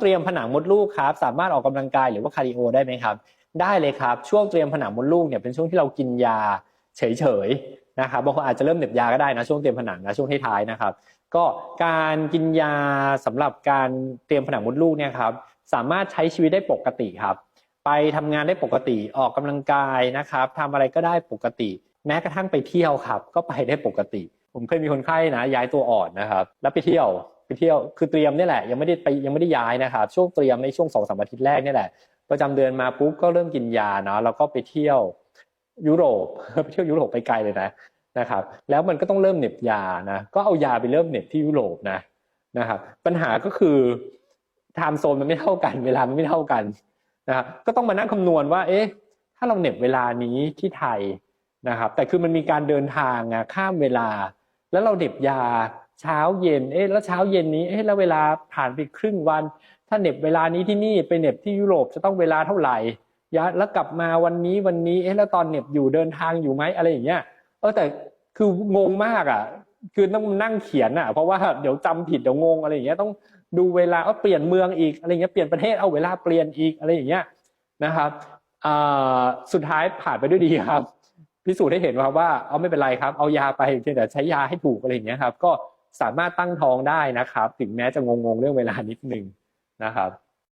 เตรียมผนังมดลูกครับสามารถออกกำลังกายหรือว่าคาร์ดิโอได้ไหมครับ ได้เลยครับช่วงเตรียมผนังมดลูกเนี่ยเป็นช่วงที่เรากินยาเฉยๆนะครับบางคนอาจจะเริ่มเหน็บยาก็ได้นะช่วงเตรียมผนังนะช่วงท้ายๆนะครับ ก็การกินยาสำหรับการเตรียมผนังมดลูกเนี่ยครับสามารถใช้ชีวิตได้ปกติครับ ไปทำงานได้ปกติออกกำลังกายนะครับทำอะไรก็ได้ปกติ แม้กระทั่งไปเที่ยวครับ ก็ไปได้ปกติ ผมเคยมีคนไข้นะย้ายตัวอ่อนนะครับ แล้วไปเที่ยวไปเที่ยวคือเตรียมนี่แหละ ยังไม่ได้ไปยังไม่ได้ย้ายนะครับช่วงเตรียมในช่วงสองสามอาทิตย์แรกนี่แหละประจำเดือนมาปุ๊บก็เริ่มกินยาเนาะแล้วก็ไปเที่ยวยุโรปไปเที่ยวยุโรปไปไกลเลยนะนะครับ แล้วมันก็ต้องเริ่มเหน็บยานะก็เอายาไปเริ่มเหน็บที่ยุโรปนะนะครับ ปัญหาก็คือไทม์โซนมันไม่เท่ากัน เวลามันไม่เท่ากันนะครับก็ต้องมานั่งคำนวณว่า เอ๊ะ ถ้าเราเหน็บเวลานี้ที่ไทยนะครับ แต่คือมันมีการเดินทางอะข้ามเวลา แล้วเราเหน็บยา เช้าเย็น เอ๊ะแล้วเช้าเย็นนี้ เอ๊ะแล้วเวลาผ่านไปครึ่งวัน ถ้าเหน็บเวลานี้ที่นี่ไปเหน็บที่ยุโรปจะต้องเวลาเท่าไหร่ยะแล้วกลับมาวันนี้วันนี้ เอ๊ะแล้วตอนเหน็บอยู่เดินทางอยู่ไหมอะไรอย่างเงี้ย เออแต่คืองงมากอะ คือต้องนั่งเขียนอะ เพราะว่าเดี๋ยวจำผิดเดี๋ยวงงอะไรอย่างเงี้ย ต้องดูเวลาเอาเปลี่ยนเมืองอีกอะไรเงี้ย เปลี่ยนประเทศเอาเวลาเปลี่ยนอีกอะไรอย่างเงี้ยนะครับอสุดท้ายผ่านไปด้วยดีครับพิสูจน์ให้เห็นว่าว่าเอาไม่เป็นไรครับ เอายาไปเพียงแต่ใช้ยาให้ถูกอะไรอย่างเงี้ยครับ ก็ สามารถตั้งท้องได้นะครับ ถึงแม้จะงงๆเรื่องเวลานิดนึงนะครับ